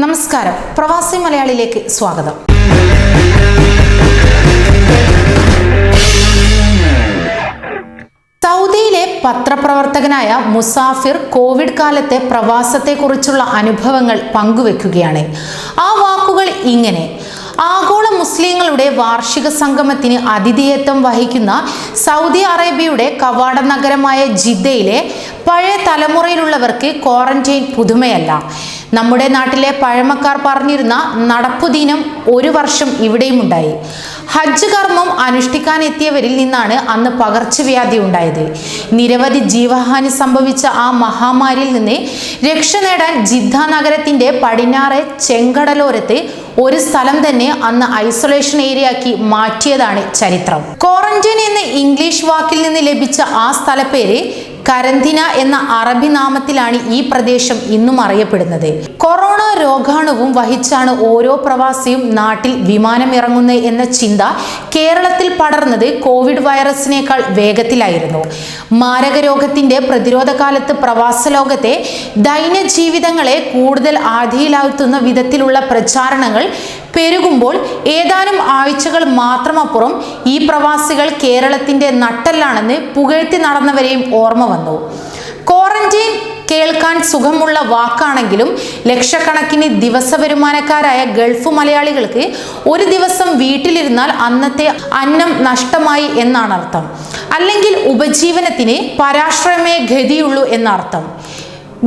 നമസ്കാരം. പ്രവാസി മലയാളിയിലേക്ക് സ്വാഗതം. സൗദിയിലെ പത്രപ്രവർത്തകനായ മുസാഫിർ കോവിഡ് കാലത്തെ പ്രവാസത്തെക്കുറിച്ചുള്ള അനുഭവങ്ങൾ പങ്കുവെക്കുകയാണ്. ആ വാക്കുകൾ ഇങ്ങനെ. ആഗോള മുസ്ലിങ്ങളുടെ വാർഷിക സംഗമത്തിന് അതിഥേയത്വം വഹിക്കുന്ന സൗദി അറേബ്യയുടെ കവാട നഗരമായ ജിദ്ദയിലെ പഴയ തലമുറയിലുള്ളവർക്ക് ക്വാറന്റൈൻ പുതുമയല്ല. നമ്മുടെ നാട്ടിലെ പഴമക്കാർ പറഞ്ഞിരുന്ന നടപ്പുദീനം ഒരു വർഷം ഇവിടെയും ഉണ്ടായി. ഹജ്ജ് കർമ്മം അനുഷ്ഠിക്കാൻ എത്തിയവരിൽ നിന്നാണ് അന്ന് പകർച്ചവ്യാധി ഉണ്ടായത്. നിരവധി ജീവഹാനി സംഭവിച്ച ആ മഹാമാരിയിൽ നിന്ന് രക്ഷ നേടാൻ ജിദ്ദ നഗരത്തിന്റെ പടിഞ്ഞാറെ ചെങ്കടലോരത്ത് ഒരു സ്ഥലം തന്നെ അന്ന് ഐസൊലേഷൻ ഏരിയ ആക്കി മാറ്റിയതാണ് ചരിത്രം. ക്വാറന്റൈൻ എന്ന ഇംഗ്ലീഷ് വാക്കിൽ നിന്ന് ലഭിച്ച ആ സ്ഥലപ്പേര് കരന്തിന എന്ന അറബി നാമത്തിലാണ് ഈ പ്രദേശം ഇന്നും അറിയപ്പെടുന്നത്. കൊറോണ രോഗാണുവും വഹിച്ചാണ് ഓരോ പ്രവാസിയും നാട്ടിൽ വിമാനം ഇറങ്ങുന്നത് എന്ന ചിന്ത കേരളത്തിൽ പടർന്നത് കോവിഡ് വൈറസിനേക്കാൾ വേഗത്തിലായിരുന്നു. മാരക രോഗത്തിന്റെ പ്രതിരോധ കാലത്ത് പ്രവാസ ലോകത്തെ ദൈനജീവിതങ്ങളെ കൂടുതൽ ആധിയിലാഴ്ത്തുന്ന വിധത്തിലുള്ള പ്രചാരണങ്ങൾ പെരുകുമ്പോൾ ഏതാനും ആഴ്ചകൾ മാത്രമപ്പുറം ഈ പ്രവാസികൾ കേരളത്തിന്റെ നട്ടല്ലാണെന്ന് പുകഴ്ത്തി നടന്നവരെയും ഓർമ്മ വന്നു. ക്വാറന്റൈൻ കേൾക്കാൻ സുഖമുള്ള വാക്കാണെങ്കിലും ലക്ഷക്കണക്കിന് ദിവസ വരുമാനക്കാരായ ഗൾഫ് മലയാളികൾക്ക് ഒരു ദിവസം വീട്ടിലിരുന്നാൽ അന്നത്തെ അന്നം നഷ്ടമായി എന്നാണ് അർത്ഥം അല്ലെങ്കിൽ ഉപജീവനത്തിന് പരാശ്രമേ ഗതിയുള്ളൂ എന്നർത്ഥം.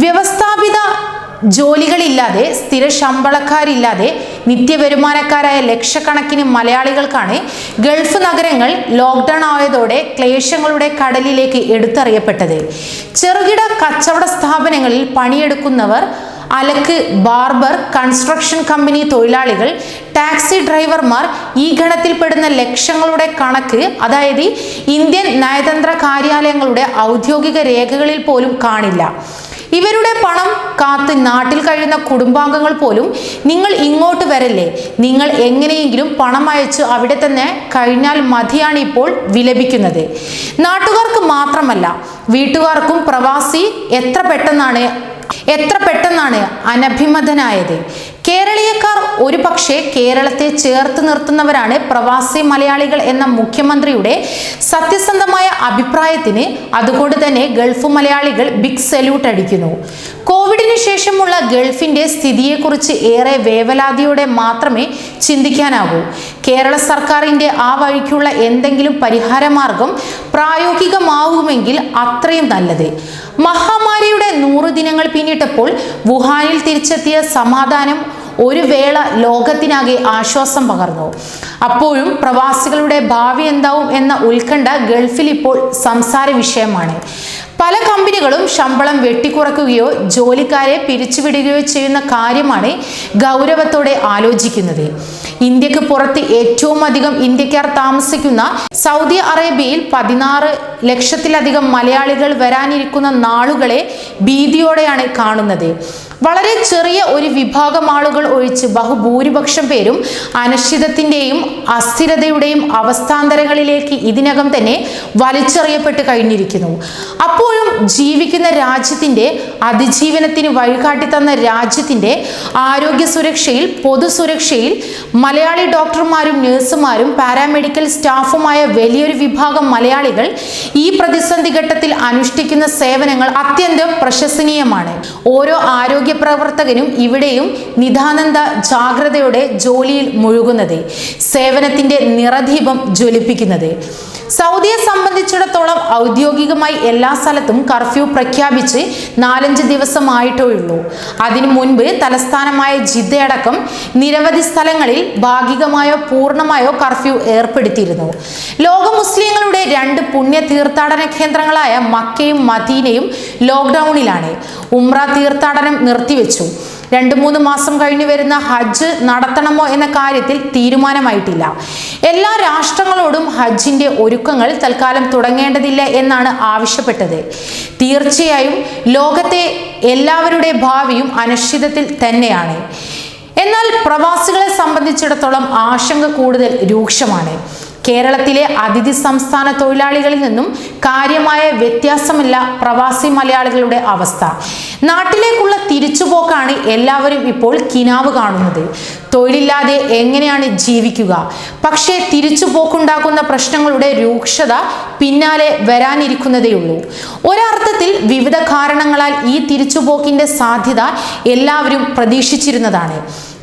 വ്യവസ്ഥാപിത ജോലികളില്ലാതെ സ്ഥിര ശമ്പളക്കാരില്ലാതെ നിത്യവരുമാനക്കാരായ ലക്ഷക്കണക്കിന് മലയാളികൾക്കാണ് ഗൾഫ് നഗരങ്ങൾ ലോക്ക്ഡൗൺ ആയതോടെ ക്ലേശങ്ങളുടെ കടലിലേക്ക് എടുത്തറിയപ്പെട്ടത്. ചെറുകിട കച്ചവട സ്ഥാപനങ്ങളിൽ പണിയെടുക്കുന്നവർ അലക്ക് ബാർബർ കൺസ്ട്രക്ഷൻ കമ്പനി തൊഴിലാളികൾ ടാക്സി ഡ്രൈവർമാർ ഈ ഗണത്തിൽപ്പെടുന്ന ലക്ഷങ്ങളുടെ കണക്ക് അതായത് ഇന്ത്യൻ നയതന്ത്ര കാര്യാലയങ്ങളുടെ ഔദ്യോഗിക രേഖകളിൽ പോലും കാണില്ല. ഇവരുടെ പണം കാത്ത് നാട്ടിൽ കഴിയുന്ന കുടുംബാംഗങ്ങൾ പോലും നിങ്ങൾ ഇങ്ങോട്ട് വരല്ലേ? നിങ്ങൾ എങ്ങനെയെങ്കിലും പണം അയച്ച് അവിടെ തന്നെ കഴിഞ്ഞാൽ മതിയാണ് ഇപ്പോൾ വിലപിക്കുന്നത്. നാട്ടുകാർക്ക് മാത്രമല്ല വീട്ടുകാർക്കും പ്രവാസി എത്ര പെട്ടെന്നാണ് എത്ര പെട്ടെന്നാണ് അനഭിമതനായത്. കേരളീയക്കാർ ഒരു പക്ഷേ കേരളത്തെ ചേർത്ത് നിർത്തുന്നവരാണ് പ്രവാസി മലയാളികൾ എന്ന മുഖ്യമന്ത്രിയുടെ സത്യസന്ധമായ അഭിപ്രായത്തിന് അതുകൊണ്ട് തന്നെ ഗൾഫ് മലയാളികൾ ബിഗ് സല്യൂട്ട് അടിക്കുന്നു. കോവിഡിന് ശേഷമുള്ള ഗൾഫിന്റെ സ്ഥിതിയെക്കുറിച്ച് ഏറെ വേവലാതിയോടെ മാത്രമേ ചിന്തിക്കാനാകൂ കേരള സർക്കാരിന്റെ ആ വഴിക്കുള്ള എന്തെങ്കിലും പരിഹാരമാർഗം പ്രായോഗികമാവുമെങ്കിൽ അത്രയും നല്ലത്. മഹാമാരിയുടെ നൂറ് ദിനങ്ങൾ പിന്നിട്ടപ്പോൾ വുഹാനിൽ തിരിച്ചെത്തിയ സമാധാനം ഒരു വേള ലോകത്തിനാകെ ആശ്വാസം പകർന്നു. അപ്പോഴും പ്രവാസികളുടെ ഭാവി എന്താവും എന്ന ഉത്കണ്ഠ ഗൾഫിൽ ഇപ്പോൾ സംസാര വിഷയമാണ്. പല കമ്പനികളും ശമ്പളം വെട്ടിക്കുറക്കുകയോ ജോലിക്കാരെ പിരിച്ചുവിടുകയോ ചെയ്യുന്ന കാര്യമാണ് ഗൗരവത്തോടെ ആലോചിക്കുന്നത്. ഇന്ത്യയ്ക്ക് പുറത്ത് ഏറ്റവും അധികം ഇന്ത്യക്കാർ താമസിക്കുന്ന സൗദി അറേബ്യയിൽ പതിനാറ് ലക്ഷത്തിലധികം മലയാളികൾ വരാനിരിക്കുന്ന നാളുകളെ ഭീതിയോടെയാണ് കാണുന്നത്. വളരെ ചെറിയ ഒരു വിഭാഗം ആളുകൾ ഒഴിച്ച് ബഹുഭൂരിപക്ഷം പേരും അനിശ്ചിതത്തിന്റെയും അസ്ഥിരതയുടെയും അവസ്ഥാന്തരങ്ങളിലേക്ക് ഇതിനകം തന്നെ വലിച്ചെറിയപ്പെട്ട് കഴിഞ്ഞിരിക്കുന്നു. അപ്പോഴും ജീവിക്കുന്ന രാജ്യത്തിന്റെ അതിജീവനത്തിന് വഴികാട്ടി തന്ന രാജ്യത്തിന്റെ ആരോഗ്യ സുരക്ഷയിൽ പൊതുസുരക്ഷയിൽ മലയാളി ഡോക്ടർമാരും നഴ്സുമാരും പാരാമെഡിക്കൽ സ്റ്റാഫുമായ വലിയൊരു വിഭാഗം മലയാളികൾ ഈ പ്രതിസന്ധി ഘട്ടത്തിൽ അനുഷ്ഠിക്കുന്ന സേവനങ്ങൾ അത്യന്തം പ്രശംസനീയമാണ്. ഓരോ ആരോഗ്യ പ്രവർത്തകനും ഇവിടെയും നിധാനന്ദ ജാഗ്രതയോടെ ജോലിയിൽ മുഴുകുന്നത് സേവനത്തിന്റെ നിറദീപം ജ്വലിപ്പിക്കുന്നത്. സൗദിയെ സംബന്ധിച്ചിടത്തോളം ഔദ്യോഗികമായി എല്ലാ സ്ഥലത്തും കർഫ്യൂ പ്രഖ്യാപിച്ച് നാലഞ്ച് ദിവസമായിട്ടേ ഉള്ളൂ അതിനു മുൻപ് തലസ്ഥാനമായ ജിദ്ദയടക്കം നിരവധി സ്ഥലങ്ങളിൽ ഭാഗികമായോ പൂർണമായോ കർഫ്യൂ ഏർപ്പെടുത്തിയിരുന്നു. ലോക മുസ്ലിങ്ങളുടെ രണ്ട് പുണ്യ തീർത്ഥാടന കേന്ദ്രങ്ങളായ മക്കയും മദീനയും ലോക്ക്ഡൌണിലാണ് ഉംറ തീർത്ഥാടനം നിർത്തിവെച്ചു. രണ്ട് മൂന്ന് മാസം കഴിഞ്ഞു വരുന്ന ഹജ്ജ് നടത്തണമോ എന്ന കാര്യത്തിൽ തീരുമാനമായിട്ടില്ല. എല്ലാ രാഷ്ട്രങ്ങളോടും ഹജ്ജിന്റെ ഒരുക്കങ്ങൾ തൽക്കാലം തുടങ്ങേണ്ടതില്ല എന്നാണ് ആവശ്യപ്പെട്ടത്. തീർച്ചയായും ലോകത്തെ എല്ലാവരുടെ ഭാവിയും അനിശ്ചിതത്തിൽ തന്നെയാണ്. എന്നാൽ പ്രവാസികളെ സംബന്ധിച്ചിടത്തോളം ആശങ്ക കൂടുതൽ രൂക്ഷമാണ്. കേരളത്തിലെ അതിഥി സംസ്ഥാന തൊഴിലാളികളിൽ നിന്നും കാര്യമായ വ്യത്യാസമില്ല പ്രവാസി മലയാളികളുടെ അവസ്ഥ. നാട്ടിലേക്കുള്ള തിരിച്ചുപോക്കാണ് എല്ലാവരും ഇപ്പോൾ കിനാവ് കാണുന്നത്. തൊഴിലില്ലാതെ എങ്ങനെയാണ് ജീവിക്കുക? പക്ഷേ തിരിച്ചുപോക്കുണ്ടാക്കുന്ന പ്രശ്നങ്ങളുടെ രൂക്ഷത പിന്നാലെ വരാനിരിക്കുന്നതേയുള്ളൂ ഒരർത്ഥത്തിൽ വിവിധ കാരണങ്ങളാൽ ഈ തിരിച്ചുപോക്കിന്റെ സാധ്യത എല്ലാവരും പ്രതീക്ഷിച്ചിരുന്നതാണ്.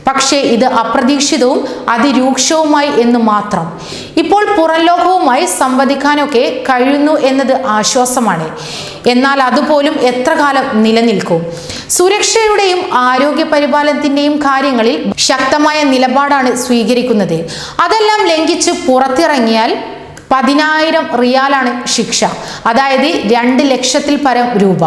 പക്ഷേ ഇത് അപ്രതീക്ഷിതവും അതിരൂക്ഷവുമായി എന്ന് മാത്രം. ഇപ്പോൾ പുറം ലോകവുമായി സംവദിക്കാനൊക്കെ കഴിയുന്നു എന്നത് ആശ്വാസമാണ്. എന്നാൽ അതുപോലും എത്ര കാലം നിലനിൽക്കും? സുരക്ഷയുടെയും ആരോഗ്യ പരിപാലനത്തിന്റെയും കാര്യങ്ങളിൽ ശക്തമായ നിലപാടാണ് സ്വീകരിക്കുന്നത്. അതെല്ലാം ലംഘിച്ച് പുറത്തിറങ്ങിയാൽ പതിനായിരം റിയാലാണ് ശിക്ഷ. അതായത് രണ്ട് ലക്ഷത്തിൽ പരം രൂപ.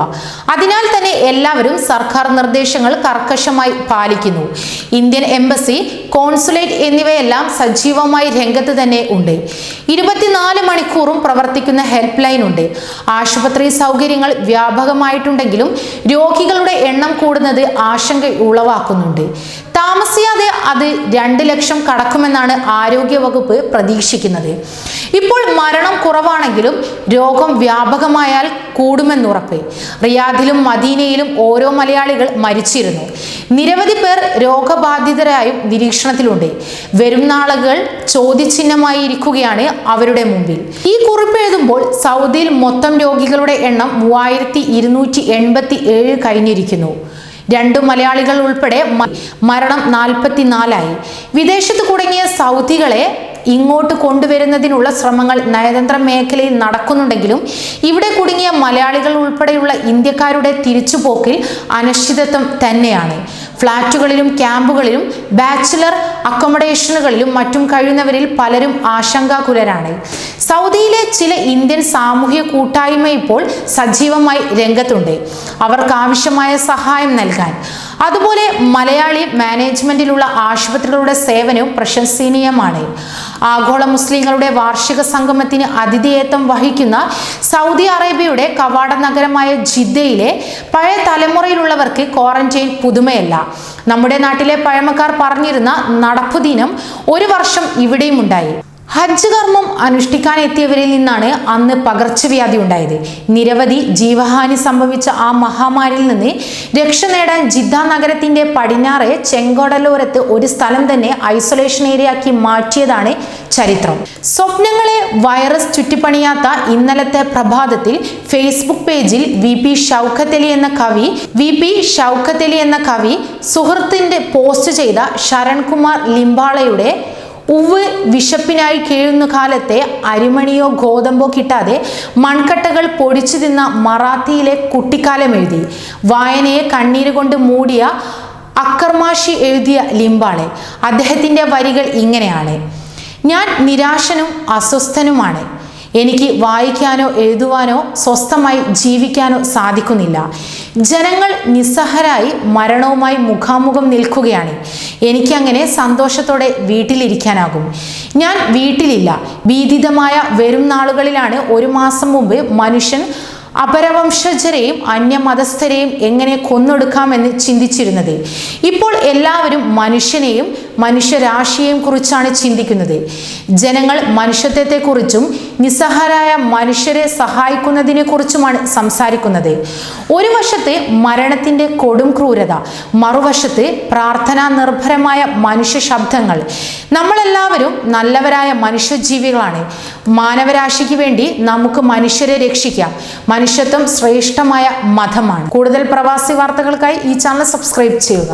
അതിനാൽ തന്നെ എല്ലാവരും സർക്കാർ നിർദ്ദേശങ്ങൾ കർക്കശമായി പാലിക്കുന്നു. ഇന്ത്യൻ എംബസി കോൺസുലേറ്റ് എന്നിവയെല്ലാം സജീവമായി രംഗത്ത് തന്നെ ഉണ്ട്. ഇരുപത്തിനാല് മണിക്കൂറും പ്രവർത്തിക്കുന്ന ഹെൽപ്പ് ലൈൻ ഉണ്ട്. ആശുപത്രി സൗകര്യങ്ങൾ വ്യാപകമായിട്ടുണ്ടെങ്കിലും രോഗികളുടെ എണ്ണം കൂടുന്നത് ആശങ്ക ഉളവാക്കുന്നുണ്ട്. താമസിയാതെ അത് രണ്ട് ലക്ഷം കടക്കുമെന്നാണ് ആരോഗ്യവകുപ്പ് പ്രതീക്ഷിക്കുന്നത്. ഇപ്പോൾ മരണം കുറവാണെങ്കിലും രോഗം വ്യാപകമായാൽ കൂടുമെന്നുറപ്പ്. റിയാദിലും മദീനയിലും ഓരോ മലയാളികൾ മരിച്ചിരുന്നു. നിരവധി പേർ രോഗബാധിതരായും നിരീക്ഷണത്തിലുണ്ട്. വരും നാളുകൾ ചോദ്യചിഹ്നമായി ഇരിക്കുകയാണ് അവരുടെ മുമ്പിൽ. ഈ കുറിപ്പ് എഴുതുമ്പോൾ സൗദിയിൽ മൊത്തം രോഗികളുടെ എണ്ണം മൂവായിരത്തി കഴിഞ്ഞിരിക്കുന്നു. രണ്ടു മലയാളികൾ ഉൾപ്പെടെ മരണം നാൽപ്പത്തിനാലായി. വിദേശത്ത് കുടുങ്ങിയ സൗദികളെ ഇങ്ങോട്ട് കൊണ്ടുവരുന്നതിനുള്ള ശ്രമങ്ങൾ നയതന്ത്ര മേഖലയിൽ നടക്കുന്നുണ്ടെങ്കിലും ഇവിടെ കുടുങ്ങിയ മലയാളികൾ ഉൾപ്പെടെയുള്ള ഇന്ത്യക്കാരുടെ തിരിച്ചുപോക്കിൽ അനിശ്ചിതത്വം തന്നെയാണ്. ഫ്ളാറ്റുകളിലും ക്യാമ്പുകളിലും ബാച്ചിലർ അക്കോമഡേഷനുകളിലും മറ്റും കഴിയുന്നവരിൽ പലരും ആശങ്കാകുലരാണ്. സൗദിയിലെ ചില ഇന്ത്യൻ സാമൂഹ്യ കൂട്ടായ്മ ഇപ്പോൾ സജീവമായി രംഗത്തുണ്ട്. അവർക്ക് ആവശ്യമായ സഹായം നൽകാൻ. അതുപോലെ മലയാളി മാനേജ്മെന്റിലുള്ള ആശുപത്രികളുടെ സേവനവും പ്രശംസനീയമാണ്. ആഗോള മുസ്ലിങ്ങളുടെ വാർഷിക സംഗമത്തിന് അതിഥേയത്വം വഹിക്കുന്ന സൗദി അറേബ്യയുടെ കവാട നഗരമായ ജിദ്ദയിലെ പഴയ തലമുറയിലുള്ളവർക്ക് ക്വാറന്റൈൻ പുതുമയല്ല. നമ്മുടെ നാട്ടിലെ പഴമക്കാർ പറഞ്ഞിരുന്ന നടപ്പുദിനം ഒരു വർഷം ഇവിടെയും ഉണ്ടായി ഹജ്ജ് കർമ്മം അനുഷ്ഠിക്കാൻ എത്തിയവരിൽ നിന്നാണ് അന്ന് പകർച്ചവ്യാധി ഉണ്ടായത്. നിരവധി ജീവഹാനി സംഭവിച്ച ആ മഹാമാരിയിൽ നിന്ന് രക്ഷ നേടാൻ ജിദ്ദ നഗരത്തിന്റെ പടിഞ്ഞാറ് ചെങ്കോടലോരത്ത് ഒരു സ്ഥലം തന്നെ ഐസൊലേഷൻ ഏരിയയാക്കി മാറ്റിയതാണ് ചരിത്രം. സ്വപ്നങ്ങളെ വൈറസ് ചുറ്റിപ്പണിയാത്ത ഇന്നലത്തെ പ്രഭാതത്തിൽ ഫേസ്ബുക്ക് പേജിൽ വി പി ഷൗഖത്തലി എന്ന കവി വി പി ഷൗഖത്തലി എന്ന കവി സുഹൃത്തിന്റെ പോസ്റ്റ് ചെയ്ത ശരൺകുമാർ ലിംബാളയുടെ ഉവ് വിശപ്പിനായി കീഴുന്ന കാലത്തെ അരിമണിയോ ഗോതമ്പോ കിട്ടാതെ മൺകട്ടകൾ പൊടിച്ചു തിന്ന മറാത്തിയിലെ കുട്ടിക്കാലം എഴുതി. വായനയെ കണ്ണീര് കൊണ്ട് മൂടിയ അക്കർമാഷി എഴുതിയ ലിംബാളെ അദ്ദേഹത്തിന്റെ വരികൾ ഇങ്ങനെയാണ്. ഞാൻ നിരാശനും അസ്വസ്ഥനുമാണ്. എനിക്ക് വായിക്കാനോ എഴുതുവാനോ സ്വസ്ഥമായി ജീവിക്കാനോ സാധിക്കുന്നില്ല. ജനങ്ങൾ നിസ്സഹരായി മരണവുമായി മുഖാമുഖം നിൽക്കുകയാണ്. എനിക്കങ്ങനെ സന്തോഷത്തോടെ വീട്ടിലിരിക്കാനാകും. ഞാൻ വീട്ടിലില്ല. ഭീതിതമായ വരും നാളുകളിലാണ് ഒരു മാസം മുമ്പ് മനുഷ്യൻ അപരവംശജരെയും അന്യമതസ്ഥരെയും എങ്ങനെ കൊന്നൊടുക്കാമെന്ന് ചിന്തിച്ചിരുന്നത്? ഇപ്പോൾ എല്ലാവരും മനുഷ്യനെയും മനുഷ്യരാശിയെയും കുറിച്ചാണ് ചിന്തിക്കുന്നത്. ജനങ്ങൾ മനുഷ്യത്വത്തെക്കുറിച്ചും നിസ്സഹാരായ മനുഷ്യരെ സഹായിക്കുന്നതിനെ കുറിച്ചുമാണ് സംസാരിക്കുന്നത്. ഒരു വശത്ത് മരണത്തിന്റെ കൊടും ക്രൂരത മറുവശത്ത് പ്രാർത്ഥനാ നിർഭരമായ മനുഷ്യ ശബ്ദങ്ങൾ. നമ്മളെല്ലാവരും നല്ലവരായ മനുഷ്യജീവികളാണ്. മാനവരാശിക്ക് വേണ്ടി നമുക്ക് മനുഷ്യരെ രക്ഷിക്കാം. മനുഷ്യത്വം ശ്രേഷ്ഠമായ മതമാണ് കൂടുതൽ പ്രവാസി വാർത്തകൾക്കായി ഈ ചാനൽ സബ്സ്ക്രൈബ് ചെയ്യുക.